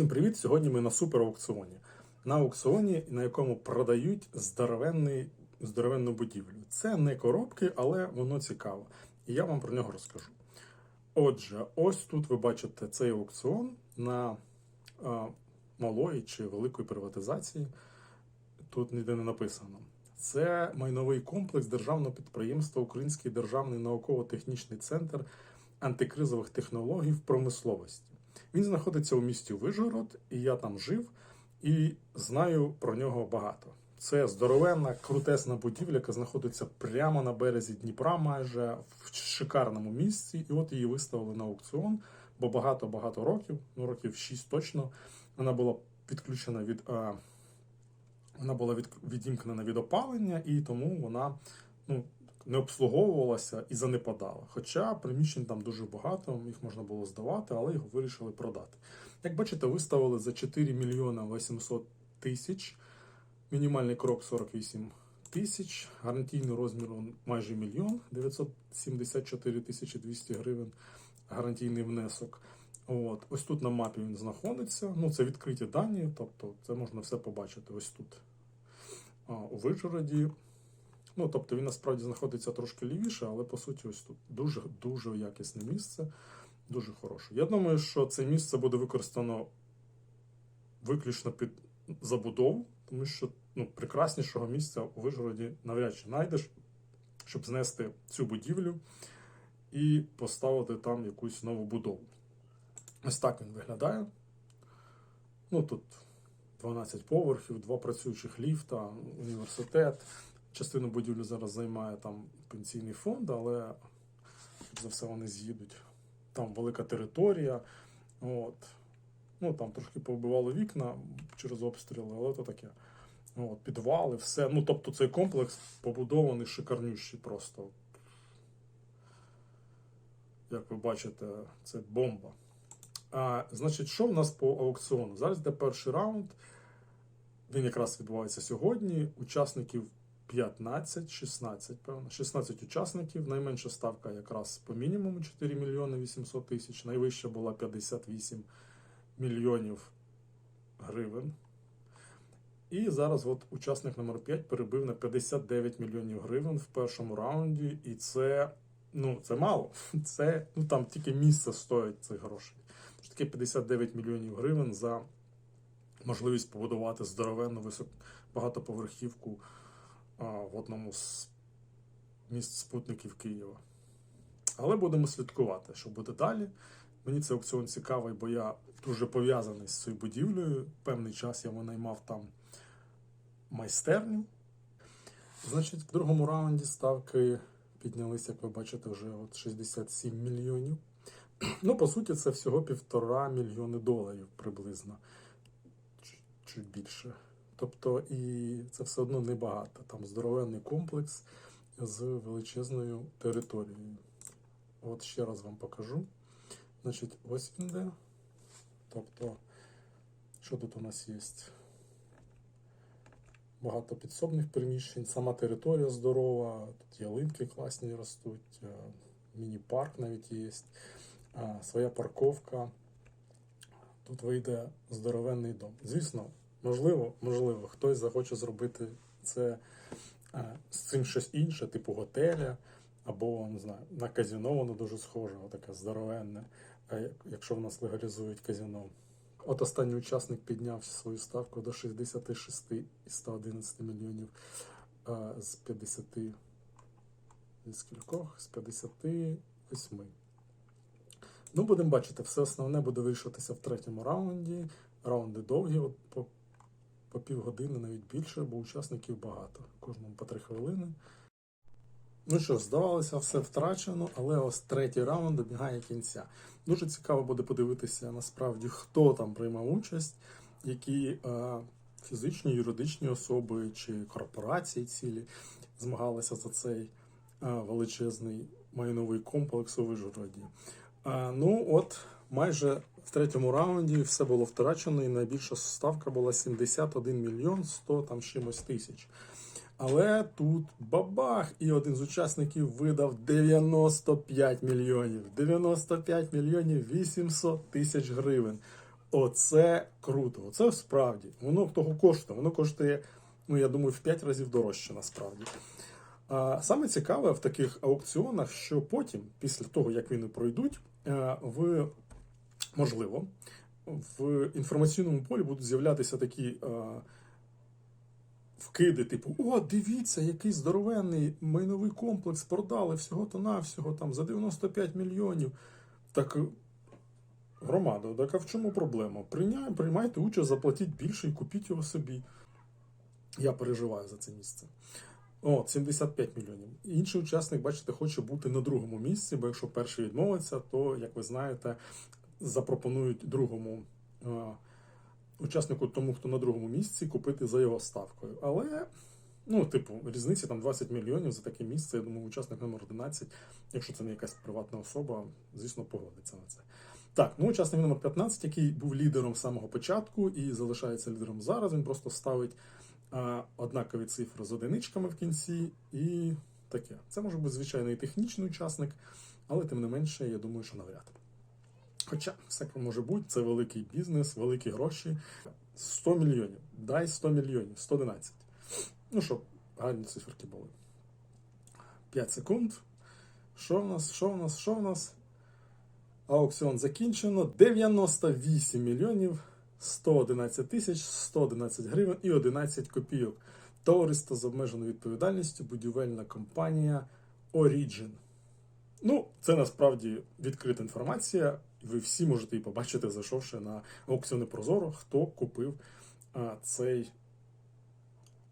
Всім привіт! Сьогодні ми на супераукціоні. На аукціоні, на якому продають здоровенний, здоровенну будівлю. Це не коробки, але воно цікаво. І я вам про нього розкажу. Отже, ось тут ви бачите цей аукціон на а, малої чи великої приватизації. Тут ніде не написано. Це майновий комплекс державного підприємства Український державний науково-технічний центр антикризових технологій в промисловості. Він знаходиться у місті Вижгород, і я там жив і знаю про нього багато. Це здоровенна, крутесна будівля, яка знаходиться прямо на березі Дніпра, майже в шикарному місці. І от її виставили на аукціон, бо багато-багато років, ну років 6 точно, вона була підключена від. А, вона була від, відімкнена від опалення, і тому вона ну, не обслуговувалася і занепадала. Хоча приміщень там дуже багато, їх можна було здавати, але його вирішили продати. Як бачите, виставили за 4 мільйона 800 тисяч, мінімальний крок 48 тисяч, гарантійний розмір майже мільйон 974 тисячі 200 гривень, гарантійний внесок. От, ось тут на мапі він знаходиться. Ну, це відкриті дані, тобто це можна все побачити ось тут. А, у Вижгороді. Ну, тобто він насправді знаходиться трошки лівіше, але по суті, ось тут дуже дуже якісне місце, дуже хороше. Я думаю, що це місце буде використано виключно під забудову, тому що ну, прекраснішого місця у Вижгороді навряд чи знайдеш, щоб знести цю будівлю і поставити там якусь нову будову. Ось так він виглядає. Ну тут 12 поверхів, два працюючих ліфта, університет. Частину будівлі зараз займає там пенсійний фонд, але за все вони з'їдуть. Там велика територія. От. Ну там трошки повбивало вікна через обстріли, але то таке. От, підвали, все. Ну, тобто цей комплекс побудований шикарнющий просто. Як ви бачите, це бомба. А, Значить, що в нас по аукціону? Зараз йде перший раунд. Він якраз відбувається сьогодні. Учасників 15, 16, певно. 16 учасників. Найменша ставка якраз по мінімуму 4 мільйони 800 тисяч. Найвища була 58 мільйонів гривень. І зараз от учасник номер 5 перебив на 59 мільйонів гривень в першому раунді. І це, ну, це мало. Це ну, там тільки місце стоїть цих грошей. Що таке 59 мільйонів гривень за можливість побудувати здоровенну висок... багатоповерхівку в одному з міст спутників Києва. Але будемо слідкувати, що буде далі. Мені цей аукціон цікавий, бо я дуже пов'язаний з цією будівлею. Певний час я винаймав там майстерню. Значить, в другому раунді ставки піднялися, як ви бачите, вже от 67 мільйонів. Ну, по суті, це всього півтора мільйони доларів приблизно. Чуть більше. Тобто, і це все одно небагато. Там здоровенний комплекс з величезною територією. От ще раз вам покажу. Значить, ось він де. Тобто, що тут у нас є? Багато підсобних приміщень, сама територія здорова, тут ялинки класні ростуть, міні-парк навіть є, своя парковка. Тут вийде здоровенний дом. Звісно, можливо, можливо, хтось захоче зробити це з цим щось інше, типу готеля, або не знаю, на казіно воно дуже схоже, таке здоровенне, якщо в нас легалізують казіно. От останній учасник підняв свою ставку до 66 і 111 мільйонів а, з 50 з скількох? З 58. Ну, будемо бачити, все основне буде вирішуватися в третьому раунді. Раунди довгі, от по півгодини, навіть більше, бо учасників багато. Кожному по три хвилини. Ну що здавалося, все втрачено, але ось третій раунд добігає кінця. Дуже цікаво буде подивитися насправді, хто там приймав участь, які е, фізичні, юридичні особи чи корпорації цілі змагалися за цей е, величезний майновий комплекс у Вижгороді. Е, ну, от, майже в третьому раунді все було втрачено, і найбільша ставка була 71 мільйон 100 там чимось тисяч. Але тут бабах! І один з учасників видав 95 мільйонів. 95 мільйонів 800 тисяч гривень. Оце круто. Оце справді. Воно того коштує. Воно коштує, ну я думаю, в 5 разів дорожче насправді. А, саме цікаве в таких аукціонах, що потім, після того, як вони пройдуть, е, в можливо, в інформаційному полі будуть з'являтися такі е, вкиди, типу: О, дивіться, який здоровенний майновий комплекс продали всього-то навсього там за 95 мільйонів. Так, е, громада, так а в чому проблема? Прийняй, приймайте участь, заплатіть більше і купіть його собі. Я переживаю за це місце. О, 75 мільйонів. Інший учасник, бачите, хоче бути на другому місці, бо якщо перший відмовиться, то, як ви знаєте, запропонують другому е, учаснику, тому хто на другому місці, купити за його ставкою. Але, ну, типу, різниця там 20 мільйонів за таке місце. Я думаю, учасник номер 11, якщо це не якась приватна особа, звісно, погодиться на це. Так, ну учасник номер 15, який був лідером з самого початку і залишається лідером зараз, він просто ставить а, однакові цифри з одиничками в кінці і таке. Це може бути звичайний технічний учасник, але тим не менше, я думаю, що навряд. Хоча все може бути, це великий бізнес, великі гроші. 100 мільйонів. Дай 100 мільйонів, 111. Ну, щоб гарні циферки були. 5 секунд. Що в нас? Що в нас? Що в нас? Аукціон закінчено. 98 мільйонів 111 тисяч 111 гривень і 11 копійок. Товариство з обмеженою відповідальністю, будівельна компанія Origin. Ну, це насправді відкрита інформація. Ви всі можете її побачити, зайшовши на аукціони Прозоро, хто купив а, цей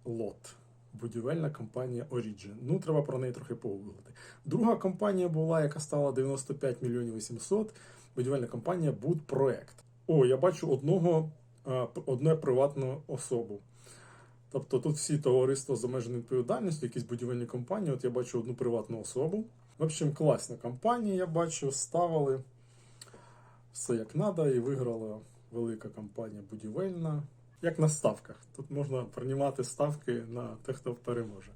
лот. Будівельна компанія Origin. Ну, треба про неї трохи погуглити. Друга компанія була, яка стала 95 мільйонів 800. Будівельна компанія Будпроект. О, я бачу одного, одне приватну особу. Тобто тут всі товариства з обмеженою відповідальністю, якісь будівельні компанії. От я бачу одну приватну особу. В общем, класна компанія, я бачу, ставили все як треба, і виграла велика компанія будівельна. Як на ставках. Тут можна приймати ставки на тих, хто переможе.